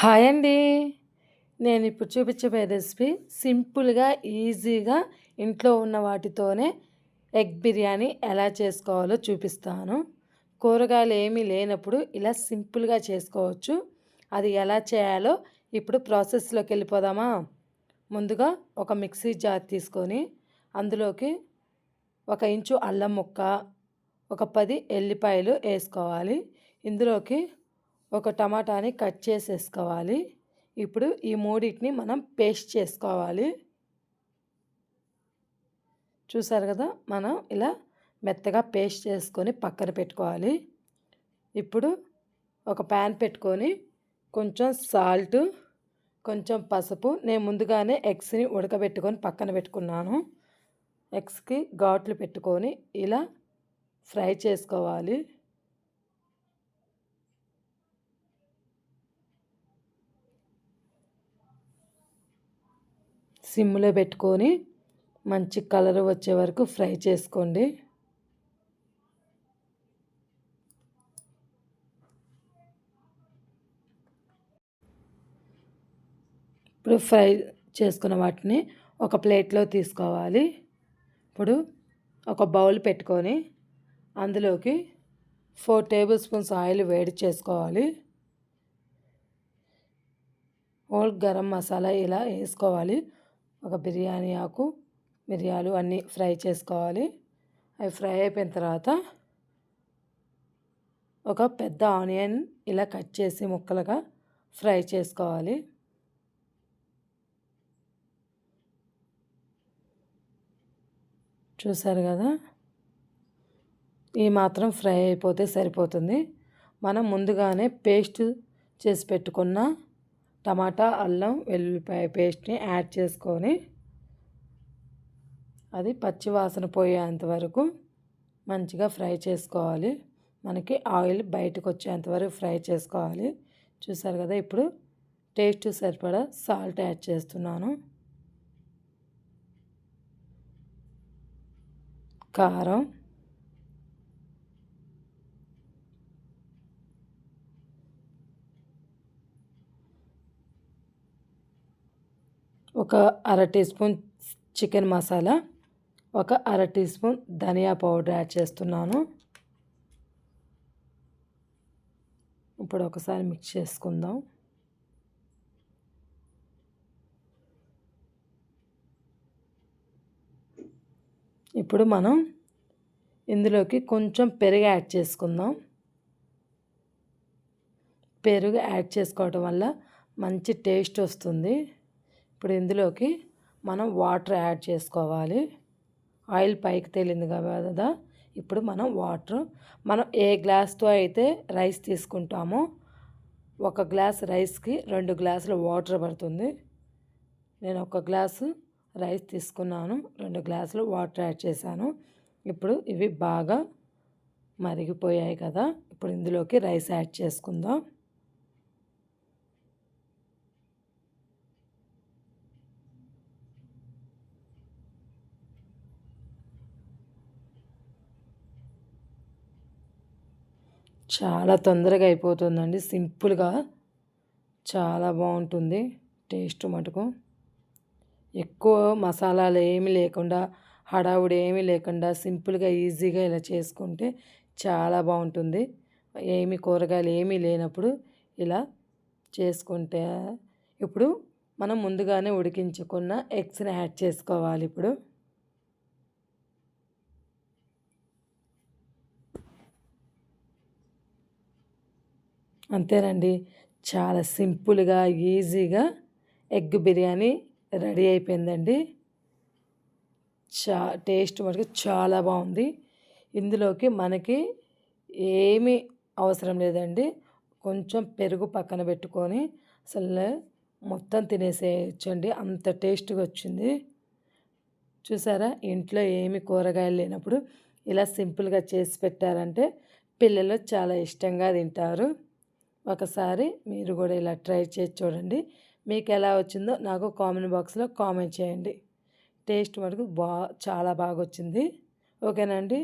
Hi అండి. నేను ఇప్పుడు చూపించబోయే రెసిపీ సింపుల్గా ఈజీగా ఇంట్లో ఉన్న వాటితోనే ఎగ్ బిర్యానీ ఎలా చేసుకోవాలో చూపిస్తాను. కూరగాయలు ఏమీ లేనప్పుడు ఇలా సింపుల్గా చేసుకోవచ్చు. అది ఎలా చేయాలో ఇప్పుడు ప్రాసెస్లోకి వెళ్ళిపోదామా? ముందుగా ఒక మిక్సీ జార్ తీసుకొని అందులోకి ఒక ఇంచు అల్లం ముక్క ఒక పది ఎల్లిపాయలు వేసుకోవాలి. ఇందులోకి ఒక టమాటాని కట్ చేసేసుకోవాలి. ఇప్పుడు ఈ మూడింటిని మనం పేస్ట్ చేసుకోవాలి. చూసారు కదా మనం ఇలా మెత్తగా పేస్ట్ చేసుకొని పక్కన పెట్టుకోవాలి. ఇప్పుడు ఒక ప్యాన్ పెట్టుకొని కొంచెం సాల్ట్ కొంచెం పసుపు నేను ముందుగానే ఎగ్స్ని ఉడకబెట్టుకొని పక్కన పెట్టుకున్నాను. ఎగ్స్కి ఘాట్లు పెట్టుకొని ఇలా ఫ్రై చేసుకోవాలి. సిమ్లో పెట్టుకొని మంచి కలర్ వచ్చే వరకు ఫ్రై చేసుకోండి. ఇప్పుడు ఫ్రై చేసుకున్న వాటిని ఒక ప్లేట్లో తీసుకోవాలి. ఇప్పుడు ఒక బౌల్ పెట్టుకొని అందులోకి ఫోర్ టేబుల్ స్పూన్స్ ఆయిల్ వేడి చేసుకోవాలి. హోల్ గరం మసాలా ఇలా వేసుకోవాలి. ఒక బిర్యానీ ఆకు మిరియాలు అన్నీ ఫ్రై చేసుకోవాలి. అవి ఫ్రై అయిపోయిన తర్వాత ఒక పెద్ద ఆనియన్ ఇలా కట్ చేసి ముక్కలుగా ఫ్రై చేసుకోవాలి. చూసారు కదా? ఈ మాత్రం ఫ్రై అయిపోతే సరిపోతుంది. మనం ముందుగానే పేస్ట్ చేసి పెట్టుకున్న టమాటా అల్లం వెల్లుల్లిపాయ పేస్ట్ని యాడ్ చేసుకొని అది పచ్చి వాసన పోయేంత వరకు మంచిగా ఫ్రై చేసుకోవాలి. మనకి ఆయిల్ బయటకు వచ్చేంత వరకు ఫ్రై చేసుకోవాలి. చూసారు కదా ఇప్పుడు టేస్ట్ సరిపడా సాల్ట్ యాడ్ చేస్తున్నాను. కారం ఒక అర టీ స్పూన్ చికెన్ మసాలా ఒక అర టీ స్పూన్ ధనియా పౌడర్ యాడ్ చేస్తున్నాను. ఇప్పుడు ఒకసారి మిక్స్ చేసుకుందాం. ఇప్పుడు మనం ఇందులోకి కొంచెం పెరుగు యాడ్ చేసుకుందాం. పెరుగు యాడ్ చేసుకోవటం వల్ల మంచి టేస్ట్ వస్తుంది. ఇప్పుడు ఇందులోకి మనం వాటర్ యాడ్ చేసుకోవాలి. ఆయిల్ పైకి తేలింది కదా ఇప్పుడు మనం వాటర్ మనం ఏ గ్లాస్తో అయితే రైస్ తీసుకుంటామో ఒక గ్లాస్ రైస్కి రెండు గ్లాసుల వాటర్ పడుతుంది. నేను ఒక గ్లాసు రైస్ తీసుకున్నాను రెండు గ్లాసులు వాటర్ యాడ్ చేశాను. ఇప్పుడు ఇవి బాగా మరిగిపోయాయి కదా ఇప్పుడు ఇందులోకి రైస్ యాడ్ చేసుకుందాం. చాలా తొందరగా అయిపోతుందండి. సింపుల్గా చాలా బాగుంటుంది టేస్ట్ మటుకు. ఎక్కువ మసాలాలు ఏమి లేకుండా హడావుడి ఏమీ లేకుండా సింపుల్గా ఈజీగా ఇలా చేసుకుంటే చాలా బాగుంటుంది. ఏమి కూరగాయలు ఏమీ లేనప్పుడు ఇలా చేసుకుంటే. ఇప్పుడు మనం ముందుగానే ఉడికించుకున్న ఎగ్స్ని యాడ్ చేసుకోవాలి ఇప్పుడు. అంతేనండి. చాలా సింపుల్గా ఈజీగా ఎగ్ బిర్యానీ రెడీ అయిపోయిందండి. చా టేస్ట్ మటుకు చాలా బాగుంది. ఇందులోకి మనకి ఏమీ అవసరం లేదండి. కొంచెం పెరుగు పక్కన పెట్టుకొని అసలు మొత్తం తినేసేయచ్చండి. అంత టేస్ట్గా వచ్చింది. చూసారా? ఇంట్లో ఏమి కూరగాయలు లేనప్పుడు ఇలా సింపుల్గా చేసి పెట్టారంటే పిల్లలు చాలా ఇష్టంగా తింటారు. ఒకసారి మీరు కూడా ఇలా ట్రై చేసి చూడండి. మీకు ఎలా వచ్చిందో నాకు కామెంట్ బాక్స్లో కామెంట్ చేయండి. టేస్ట్ మటుకు బా చాలా బాగా వచ్చింది. ఓకేనండి